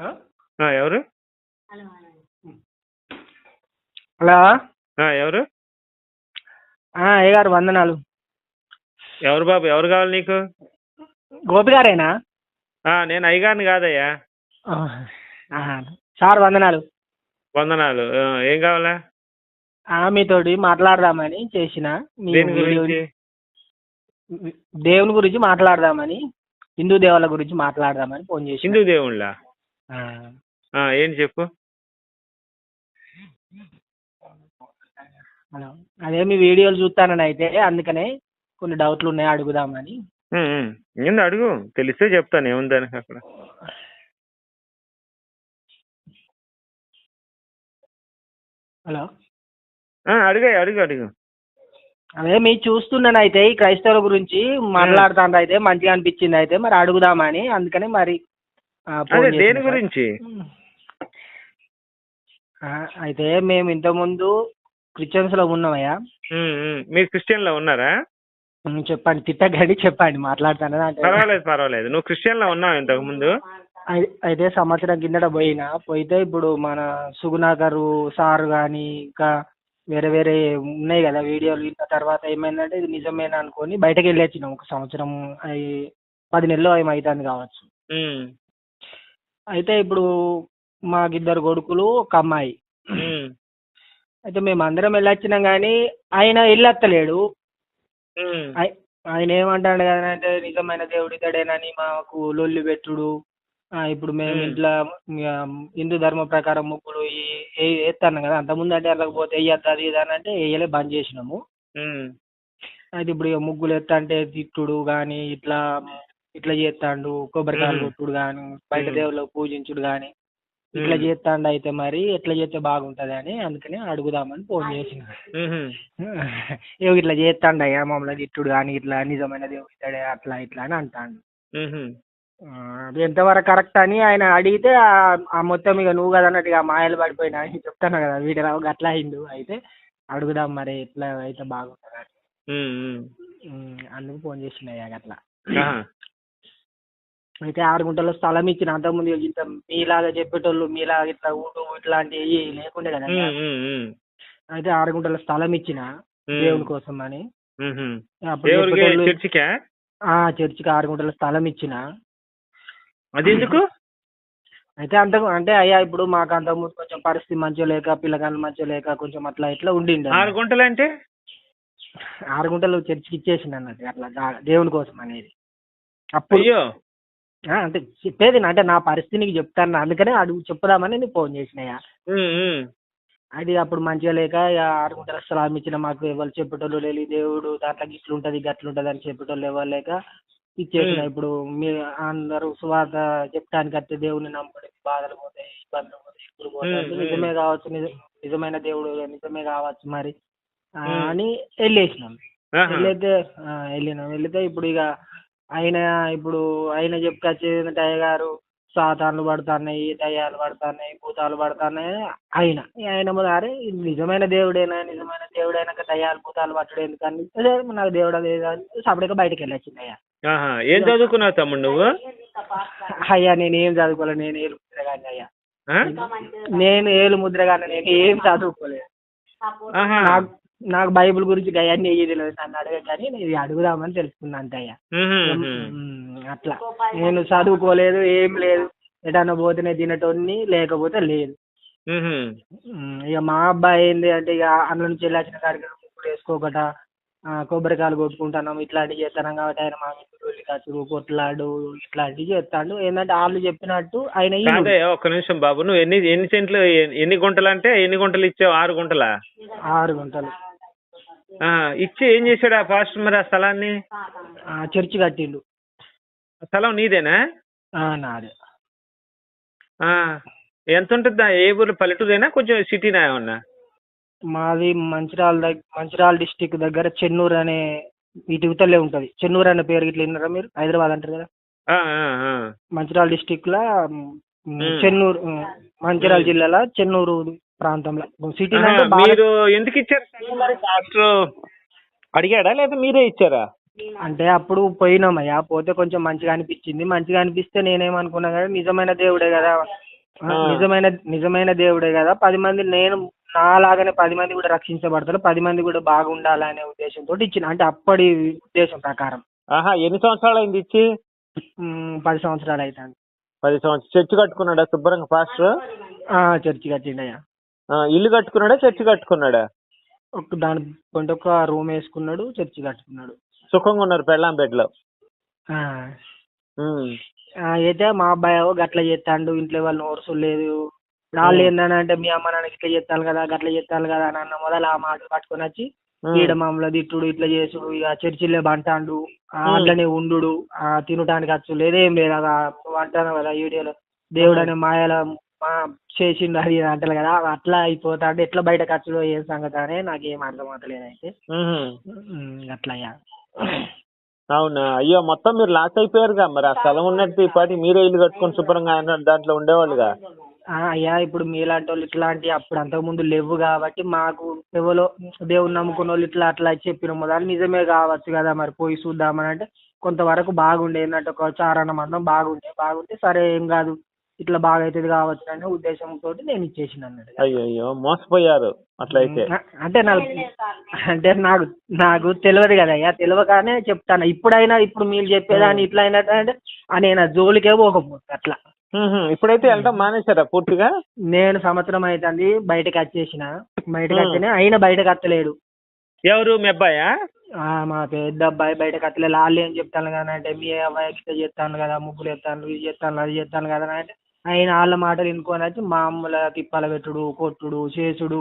ఎవరు? హలో. ఎవరు? ఆ, అయ్య గారు వందనాలు. ఎవరు బాబు? ఎవరు కావాలి నీకు? గోపి గారేనా? నేను అయ్యగారిని కాదయ్యా. సార్ వందనాలు. వందనాలు. ఏం కావాలా? మీతోటి మాట్లాడదామని చేసిన. దేవుని గురించి మాట్లాడదామని హిందూ దేవుళ్ళ గురించి మాట్లాడదామని ఫోన్ చేసి హిందూ దేవుళ్ళ? ఏంటి చెప్పు? అదే మీ వీడియోలు చూస్తానని అయితే అందుకనే కొన్ని డౌట్లు ఉన్నాయి అడుగుదామని. ఏంది అడుగు. తెలిస్తే చెప్తాను ఏముంది దానికి అక్కడ. హలో. అడుగు అడుగు అడుగు. అదే మీరు చూస్తున్నాను అయితే ఈ క్రైస్తవుల గురించి మాట్లాడుతాను అయితే మంచిగా అనిపించింది అయితే మరి అడుగుదామని అందుకనే మరి దేని. గురించి? అయితే మేము ఇంతకుముందు క్రిస్టియన్స్లో ఉన్నామయ్యా. మీరు క్రిస్టియన్లో ఉన్నారా చెప్పండి తిట్టగడి చెప్పండి మాట్లాడతాను. పర్వాలేదు పర్వాలేదు. నువ్వు క్రిస్టియన్లో ఉన్నావు ఇంతకు ముందు అయి- అయితే సంవత్సరం కిందట పోయినా పోయితే ఇప్పుడు మన సుగుణాకరు సార్ కానీ ఇంకా వేరే వేరే ఉన్నాయి కదా వీడియోలు. ఇన్న తర్వాత ఏమైందంటే ఇది నిజమేనా అనుకొని బయటకు వెళ్ళి వచ్చినాం ఒక సంవత్సరం పది నెలలు ఏమవుతుంది కావచ్చు. అయితే ఇప్పుడు మాకిద్దరు కొడుకులు ఒక అమ్మాయి. ఉమ్, అయితే మేము అందరం వెళ్ళొచ్చినాం కానీ ఆయన వెళ్ళొత్తలేడు ఉమ్. ఆయ- ఆయన ఏమంటాడు కదా అంటే నిజమైన దేవుడి ఇతడేనని మాకు లొల్లి పెట్టుడు. ఆ, ఇప్పుడు మేము. ఇంట్లో ఇక హిందూ ధర్మ ప్రకారం ముగ్గులు వేస్తాను కదా అంతకుముందు అంటే వెళ్ళకపోతే వేయద్దు అది ఇది అని అంటే వేయలే బంద్ చేసినాము. ఉమ్, అయితే ఇప్పుడు ఇక ముగ్గులు ఎత్తా అంటే తిట్టుడు కానీ ఇట్లా ఇట్లా చేస్తాండు కొబ్బరికాయలు. కొట్టుడు కానీ బయట. దేవుళ్ళకు పూజించుడు కానీ ఇట్లా. చేస్తాండు అయితే మరి ఎట్లా చేస్తే బాగుంటది అని అందుకని అడుగుదామని ఫోన్ చేసిన. ఏవో ఇట్లా చేస్తాండు అయ్యా మమ్మల్ని తిట్టుడు కానీ ఇట్లా నిజమైన దేవుడు అట్లా ఇట్లా అని అంటాడు ఎంతవరకు కరెక్ట్ అని ఆయన అడిగితే ఆ- మొత్తం ఇక నువ్వు కదా అన్నట్టుగా మాయలు పడిపోయినా అని చెప్తాను కదా వీడియో అట్లా అయిండు అయితే అడుగుదాం మరి ఎట్లా అయితే బాగుంటుంది అందుకు ఫోన్ చేసినాయి అట్లా. అయితే ఆరు గుంటల స్థలం ఇచ్చిన అంతకుముందు ఇంత మీలాగా చెప్పేటోళ్ళు మీలాగా ఇట్లా ఊటు ఇట్లాంటివి లేకుండే కదా. అయితే ఆరు గుంటల స్థలం ఇచ్చిన. దేవుని కోసం అని. చర్చికా? ఆ చర్చికి ఆరు గుంటల స్థలం ఇచ్చిన. అది ఎందుకు? అయితే అంత అంటే అయ్యా ఇప్పుడు మాకు అంతకుముందు కొంచెం పరిస్థితి మంచిగా లేక పిల్లగాళ్ళు మంచిగా లేక కొంచెం అట్లా ఇట్లా ఉండిండు ఆరు గుంటలు అంటే? ఆరు గుంటలు చర్చికి ఇచ్చేసింది అన్నట్టు అట్లా దేవుని కోసం అనేది. అప్పుడు అంటే చెప్పేది అంటే నా పరిస్థితి నీకు చెప్తాను అందుకనే అడుగు చెప్పుదామని నేను ఫోన్ చేసినాయా. అది అప్పుడు మంచిగా లేక ఇక గుంటల స్థలం ఇచ్చిన మాకు ఎవరు చెప్పేటోళ్ళు లేదు ఈ దేవుడు దాంట్లో ఇట్లుంటది గట్లుంటది అని చెప్పేటోళ్ళు ఎవరు లేక ఇచ్చేసిన. ఇప్పుడు మీరు అందరూ సువార్త చెప్తానికి వస్తే దేవుని నమ్ముకొని బాధలు పోతాయి ఇబ్బందులు పోతాయి ఇప్పుడు పోతాయి. నిజమే కావచ్చు నిజ- నిజమైన దేవుడు నిజమే కావచ్చు మరి. అని వెళ్ళేసినాం. వెళ్ళైతే వెళ్ళినాం వెళితే ఇప్పుడు ఇక ఆయన ఇప్పుడు ఆయన చెప్పుకొచ్చేది అయ్య గారు సాతాన్లు పడుతున్నాయి దయ్యాలు పడుతున్నాయి భూతాలు పడుతున్నాయి ఆయన ఆయన అరే ఇది నిజమైన దేవుడేనా నిజమైన దేవుడైనాక దయ్యాలు భూతాలు పట్టడం ఎందుకని అదే నాకు దేవుడు అదే సపరేట్గా బయటకు వెళ్ళొచ్చింది అయ్యా. ఏం చదువుకున్నావు తమ్ముడు నువ్వు అయ్యా నేను ఏం చదువుకోలేదు నేను ఏలు ముద్రగాని అయ్యా ఆ? నేను ఏలు ముద్రగాని నేను ఏం చదువుకోలేదు. నాకు బైబిల్ గురించి అవన్నీ ఏది తెలియదు నన్ను అడగ కానీ నేను అడుగుదామని తెలుసుకున్నా అంతే అయ్యా అట్లా. నేను చదువుకోలేదు ఏం లేదు. ఎటన్నా పోతేనే తినటోని లేకపోతే లేదు. ఇక మా అబ్బాయి ఏంది అంటే ఇక అందులో నుంచి వెళ్ళాల్సిన కాడికి వేసుకోకట కొబ్బరికాయలు కొట్టుకుంటున్నాం ఇట్లాంటివి చేస్తున్నాం కాబట్టి ఆయన మా కసురు కొట్లాడు ఇట్లాంటివి చేస్తాడు. ఏంటంటే వాళ్ళు చెప్పినట్టు ఆయన ఒక్క నిమిషం బాబు నువ్వు ఎన్ని ఎన్ని సెంట్లు ఎన్ని- గుంటలు అంటే ఎన్ని గుంటలు ఇచ్చావు? ఆరు గుంటలా? ఆరు గంటలు. ఇచ్చి ఏం చేశాడు ఆ పాస్టర్ మరి ఆ స్థలాన్ని? ఆ, చర్చి కట్టిండు. స్థలం నీదేనా? ఆ, నాదే. ఆ, ఎంత ఉంటుంది ఏ ఊరు? పల్లెటూరేనా? కొంచెం సిటీనా ఏమన్నా? మాది మంచిర్యాల దగ్గర మంచిర్యాల డిస్టిక్ దగ్గర చెన్నూరు అనే ఇటు ఇవతలే ఉంటుంది. చెన్నూరు అనే పేరు ఇట్లా విన్నారా మీరు? హైదరాబాద్ అంటారు కదా. మంచిర్యాల డిస్టిక్ లా. చెన్నూరు మంచిర్యాల. జిల్లాలో చెన్నూరు ప్రాంతంలో. సిటీ మీరు ఎందుకు ఇచ్చారు? మరి పాస్టర్ అడిగాడా లేదా మీరే ఇచ్చారా? అంటే అప్పుడు పోయినామయ్యా. పోతే కొంచెం మంచిగా అనిపించింది. మంచిగా అనిపిస్తే నేనేమనుకున్నా కదా నిజమైన దేవుడే కదా. నిజమైన నిజమైన దేవుడే కదా. పది మంది నేను నాలాగానే పది మంది కూడా రక్షించబడతారు. పది మంది కూడా బాగుండాలనే ఉద్దేశంతో ఇచ్చిన. అంటే అప్పటి ఉద్దేశం ప్రకారం. ఆహా ఎన్ని సంవత్సరాలు అయింది ఇచ్చి పది సంవత్సరాలు అవుతాను పది సంవత్సరాలు చర్చి కట్టుకున్నాడా శుభ్రంగా పాస్టర్? చర్చి కట్టిండయ్యా. ఇల్లు కట్టుకున్నాడా చర్చి కట్టుకున్నాడా? ఒక దాని కొంటే ఒక రూమ్ వేసుకున్నాడు చర్చి కట్టుకున్నాడు. సుఖంగా ఉన్నారు పెళ్ళాం బెడ్లో అయితే మా అబ్బాయి గట్ల చేస్తాడు ఇంట్లో వాళ్ళు ఓర్సు లేదు. వాళ్ళు ఏంటంటే మీ అమ్మ నాన్న ఇట్లా చేస్తాను కదా గట్ల చేస్తాను కదా అని అన్న మొదలు ఆ మాట పట్టుకొని వచ్చి. ఈడ మమ్మల్ని తిట్టుడు ఇట్లా చేసుడు ఇక చర్చిలే బంటాండు. అట్లనే ఉండు ఆ తినటానికి వచ్చు లేదేం లేదు అదా అంటాను కదా వీడియోలో దేవుడు అనే మాయల చేసిండు అది అంటారు కదా అట్లా అయిపోతాడు ఎట్లా బయట ఖర్చులో ఏం సంగతి అని నాకేం అర్థం అవుతలేదు అయితే అట్లా అవునా? అయ్యో మొత్తం మీరు లాస్ అయిపోయారుగా మరి ఆ స్థలం ఉన్నట్టు ఈ పాటి మీరే ఇల్లు కట్టుకొని శుభ్రంగా దాంట్లో ఉండేవాళ్ళుగా? ఆ, అయ్యా ఇప్పుడు మీలాంటి వాళ్ళు ఇట్లాంటి అప్పుడు అంతకుముందు లేవు కాబట్టి మాకు ఎవరో దేవుని నమ్ముకున్న వాళ్ళు ఇట్లా అట్లా చెప్పిన మొదలు నిజమే కావచ్చు కదా మరి పోయి చూద్దామని అంటే కొంతవరకు బాగుండే ఏంటంటే ఒక చారణ మందం బాగుండే బాగుంటే సరే ఏం కాదు. ఇట్లా బాగా అవుతుంది కావచ్చు అనే ఉద్దేశంతో నేను ఇచ్చేసిన అన్నట్టు అయ్యో మోసపోయారు అట్లయితే. అంటే నాకు అంటే నాకు నాకు తెలియదు కదా అయ్యా తెలియకనే చెప్తాను. ఇప్పుడైనా ఇప్పుడు మీరు చెప్పేదాన్ని ఇట్లా అయినట్టు అంటే నేను జోలికే పోకపోతే అట్లా. ఇప్పుడైతే వెళ్ళడం మానేశారా పూర్తిగా? నేను సంవత్సరం అవుతుంది బయటకు వచ్చేసిన. బయటకు. వస్తేనే అయినా బయటకు వస్తలేడు ఎవరు? మీ అబ్బాయా? మా పెద్ద అబ్బాయి బయటకు వస్తలేదు వాళ్ళు ఏం చెప్తాను కదా అంటే మీ అబ్బాయి ఇట్లా చేస్తాను కదా ముగ్గులు ఎత్తాను ఇది చేస్తాను అది చేస్తాను కదా అంటే ఆయన వాళ్ళ మాటలు వినుకొని వచ్చి మామూలు తిప్పాల పెట్టుడు కొట్టుడు చేసుడు.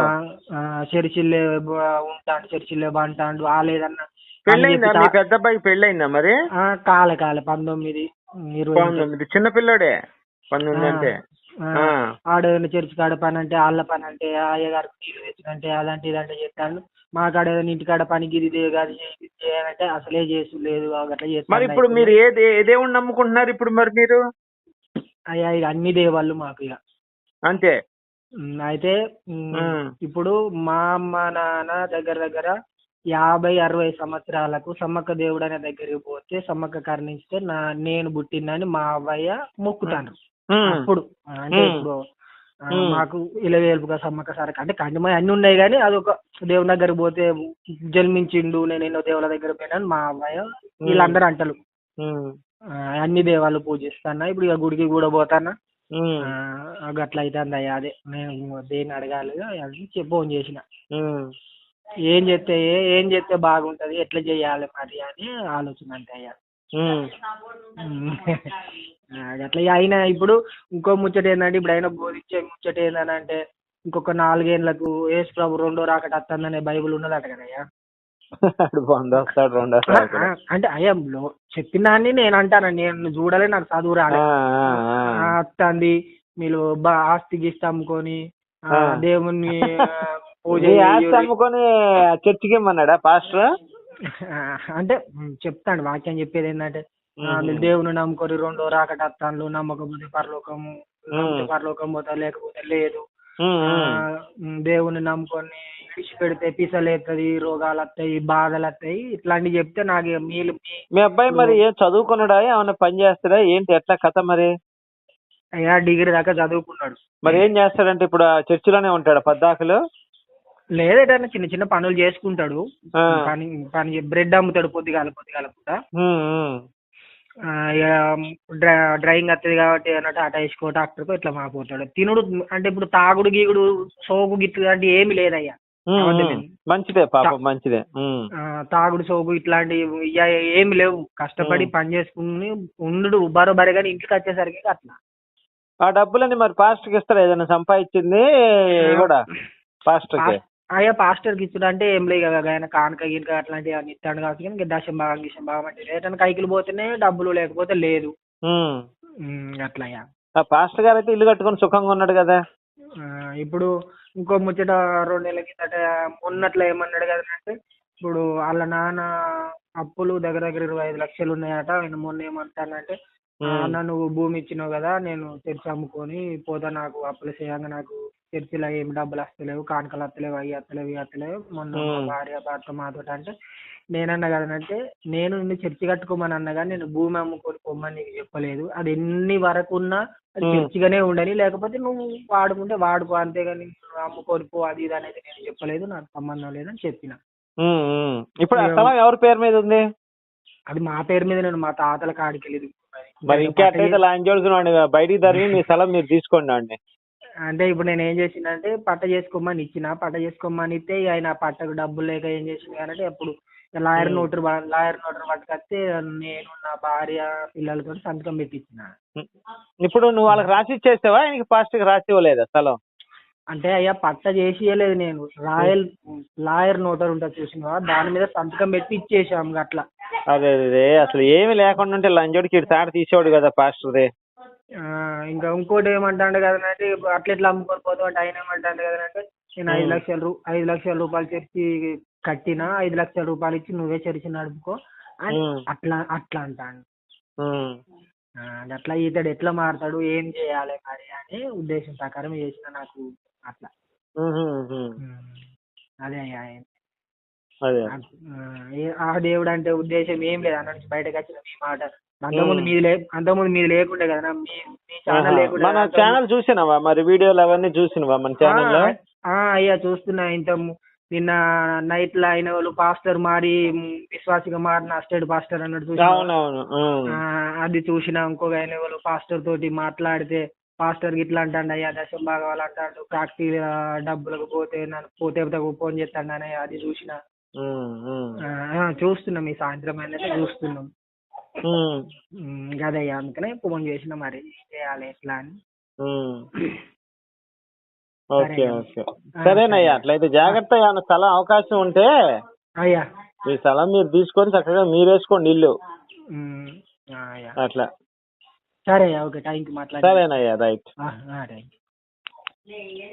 ఆ, ఆ, చర్చిల్లే బ- ఉంటాడు చర్చిల్లే బంటాడు. వాళ్ళేదన్నా పెళ్ళయిందా అని మీ పెద్ద అబ్బాయికి పెళ్ళయిందా మరి? ఆ, కాలే కాలే. పంతొమ్మిది ఇరవై పంతొమ్మిది. చిన్న పిల్లోడే? పంతొమ్మిది అంటే? ఆ, ఆ. ఆడేదైనా చర్చి కాడ పని అంటే వాళ్ళ పని అంటే అయ్యగారికి నీళ్ళు తెచ్చినంటే అదంటే ఇదంటే చేస్తాను మా కాడ ఏదైనా ఇంటికాడ పనికి ఇది ఇది చేయాలంటే అసలే చేసు లేదు అట్లా మరి చేస్తాను ఇప్పుడు మీరు ఏ దే- ఏ దేవుణ్ణి నమ్ముకుంటున్నారు ఇప్పుడు మరి మీరు? అయ్యా ఇక అన్ని దేవాళ్ళు మాకు ఇక అంతే అయితే. ఇప్పుడు మా అమ్మ నాన్న దగ్గర దగ్గర యాభై అరవై సంవత్సరాలకు సమ్మక్క దేవుడు అనే దగ్గరికి పోతే సమ్మక్క కరుణిస్తే నా నేను పుట్టిందని మా అవ్వయ్య మొక్కుతాను. అప్పుడు అంటే. ఇప్పుడు. మాకు ఇలవేల్పుగా సమ్మక్క సారక అంటే కంటిమై అన్ని ఉన్నాయి కానీ అదొక దేవుని దగ్గరికి పోతే జన్మించిండు నేను ఎన్నో దేవుళ్ళ దగ్గర పోయినాను మా అబ్బాయి వీళ్ళందరూ. ఆ, అన్ని దేవాలు పూజిస్తానా ఇప్పుడు ఇక గుడికి కూడా పోతానా గట్ల అవుతుంది అయ్యా అదే. నేను దేన్ని అడగాలి అది చెప్పి ఫోన్ చేసిన. ఏం చేస్తే ఏం చేస్తే బాగుంటది ఎట్లా చేయాలి మరి అని ఆలోచన అంతే అయ్యా. అట్లా అయినా ఇప్పుడు ఇంకో ముచ్చట ఏంటంటే ఇప్పుడు అయినా బోధించే ముచ్చట ఏంటంటే ఇంకొక నాలుగేళ్ళకు యేసు ప్రభు రెండో రాకట వస్తుందనే బైబిల్ ఉన్నదట కదయ్యా అడు వంద వస్తాడు రెండు అంటే చెప్పిన దాన్ని నేను అంటాను నేను చూడలే నాకు చదువు రాలే. వస్తుంది మీరు ఆస్తి గీస్తి అమ్ముకొని. దేవుణ్ణి పూజ ఆస్తి. అమ్ముకొని చర్చికి ఇమ్మన్నాడా పాస్టర్ అంటే చెప్తాను వాక్యం చెప్పేది ఏంటంటే దేవుని నమ్ముకొని రెండో రాకట నమ్మకపోతే పరలోకము పరలోకం పోతా లేకపోతే లేదు దేవుని నమ్ముకొని విడిచి పెడితే పిసలేస్తుంది రోగాలు వస్తాయి బాధలు వస్తాయి ఇట్లాంటివి చెప్తే నాకు మీరు మీ అబ్బాయి మరి ఏం చదువుకున్నాడా? ఏమన్నా పని చేస్తాడా? ఏంటి? ఎట్లా కథ మరి? అయ్యా డిగ్రీ దాకా చదువుకున్నాడు. మరి ఏం చేస్తాడంటే ఇప్పుడు చర్చిలోనే ఉంటాడా పద్దాకులు? లేదేటన్నా చిన్న చిన్న పనులు చేసుకుంటాడు. పని పని బ్రెడ్ అమ్ముతాడు పొద్దుగాల పొద్దుగాల ఇక డ్రై డ్రైవింగ్ వస్తుంది కాబట్టి ఏమన్నా టాటా ఇసుకో ట్రాక్టర్కో ఇట్లా మాపోతాడు. తినుడు అంటే ఇప్పుడు తాగుడు గీగుడు సోకు గిట్లు అంటే ఏమి లేదయ్యా. మంచిదే పాపం మంచిదే. తాగుడు సోకు ఇట్లాంటివి ఇయ్య ఏమి లేవు. కష్టపడి. పని చేసుకుని ఉండు బరోబరి కానీ ఇంటికి వచ్చేసరికి అట్లా. ఆ డబ్బులని మరి పాస్టర్కి ఇస్తారా? ఏదైనా సంపాదించింది కూడా? పాస్- అయ్యా పాస్టర్కి ఇచ్చుడు అంటే ఏం లేదు కదా ఆయన కానుక గినుక అట్లాంటివి అన్ని ఇస్తాడు కాబట్టి ఇంకా దశం భాగం గిశం భాగం అంటే రేటన్ కైకిలు పోతేనే డబ్బులు లేకపోతే లేదు ఉమ్. మ్, అట్లా అయ్యా ఆ పాస్టర్ గారు అయితే ఇల్లు కట్టుకొని సుఖంగా ఉన్నాడు కదా ఇప్పుడు ఇంకో ముచ్చట రెండు నెలల కిందట మొన్నట్లో ఏమన్నాడు కదా అంటే ఇప్పుడు వాళ్ళ నాన్న అప్పులు దగ్గర దగ్గర ఇరవై ఐదు లక్షలు ఉన్నాయట ఆయన మొన్న ఏమంటానంటే "ఆ, ఉమ్. అన్న నువ్వు భూమి ఇచ్చినావు కదా నేను చర్చి అమ్ముకొని పోతా నాకు అప్పులు చేయంగా నాకు. చర్చిలో ఏం డబ్బులు వస్తలేవు కానుకలు వస్తలేవు అవి వస్తలేవు ఇవి వస్తలేవు. మొన్న మా. భార్య భర్త మాతో అంటే నేనన్నా కదనంటే నేను నిన్ను చర్చి కట్టుకోమని అన్నా కానీ నేను భూమి అమ్ముకొని పొమ్మని నీకు చెప్పలేదు. అది ఎన్ని వరకు ఉన్నా అది. చర్చిగానే ఉండని లేకపోతే నువ్వు వాడుకుంటే వాడుకో అంతేగాని నువ్వు అమ్ముకొని పో అది ఇది అనేది నేను చెప్పలేదు నాకు సంబంధం లేదని చెప్పిన. ఇప్పుడు ఎవరి పేరు మీద ఉంది? అది మా పేరు మీద నేను మా తాతల కాడికి వెళ్ళి మరి ఇంకెట్లయితే ల్యాండ్ జోడ్స్ బయటికి తరిగి మీ స్థలం మీరు తీసుకోండి అండి. అంటే ఇప్పుడు నేను ఏం చేసిందంటే పట్ట చేసుకోమని ఇచ్చిన పట్ట చేసుకోమని ఇస్తే ఆయన పట్టకు డబ్బులు లేక ఏం చేసింది అంటే అప్పుడు లాయర్. నోటరు లాయర్ నోటరు పట్టుకొస్తే నేను నా భార్య పిల్లలతో సంతకం పెట్టించిన. ఇప్పుడు నువ్వు వాళ్ళకి రాసి ఇచ్చేస్తావా? ఆయనకి ఫాస్ట్గా రాసి ఇవ్వలేదా స్థలం? అంటే అయ్యా పట్ట చేసి ఇవ్వలేదు నేను. రాయల్ లాయర్ నోటర్ ఉంటుంది చూసినావా? దాని మీద సంతకం పెట్టి ఇచ్చేసాం అట్లా అదే అదే అసలు ఏమి లేకుండా ఉంటే లంజోడికి ఇటు తాట తీసేవాడు కదా పాస్టర్ దే ఆ, ఇంకా ఇంకోటి ఏమంటాడు ఇప్పుడు అట్లా ఇట్లా అమ్ముకొని పోతావు అంటే ఆయన ఏమంటాడు కదంటే నేను ఐదు. లక్షల రూ ఐదు లక్షల రూపాయలు చర్చి కట్టినా ఐదు లక్షల రూపాయలు ఇచ్చి నువ్వే చర్చి నడుపుకో అని. అట్లా అట్లా అంటాను. ఆ, అట్లా ఇతడు ఎట్లా మారుతాడు ఏం చేయాలి మరి అని ఉద్దేశం ప్రకారం చేసిన నాకు అట్లా. అదే అయ్యా ఆ, దేవుడు అంటే ఉద్దేశం ఏం లేదు. అన్న నుంచి బయటకు వచ్చిన మీ మాట. అంతకుముందు మీది లే అంతకుముందు మీది లేకుండే కదా మీ మీ ఛానల్ ఆహా. లేకుండే మన ఛానల్ చూసినావా? మరి వీడియోలు అవన్నీ చూసినవా మన ఛానల్ అయ్యా చూస్తున్నా. ఇంత నిన్న నైట్లో అయిన వాళ్ళు పాస్టర్ మారి విశ్వాసిగా మారిన స్టేట్ పాస్టర్ అన్నట్టు చూసినా అది చూసిన ఇంకొక ఆయన వాళ్ళు పాస్టర్ తోటి మాట్లాడితే పాస్టర్ గిట్లా అంటాడు అయ్యా దశం భాగాలు అంటాడు ప్రాక్టీ డబ్బులకు పోతే నన్ను పోతే ఫోన్ చేస్తాడు అని అది చూసిన. చూస్తున్నాం ఈ సాయంత్రం అనేది చూస్తున్నాం. గదయ్యా అందుకనే ఫోన్ చేసిన మరి ఏం చేయాలి ఎట్లా అని. ఓకే. ఓకే. సరేనయ్యా సరే. అట్లయితే జాగ్రత్త ఏమైనా స్థలం అవకాశం ఉంటే అయ్యా. మీ స్థలం మీరు తీసుకొని చక్కగా మీరు వేసుకోండి ఇల్లు అయ్యా. అట్లా. సరే ఓకే థ్యాంక్ యూ మాట్లాడి సరేనయ్యా రైట్. యూ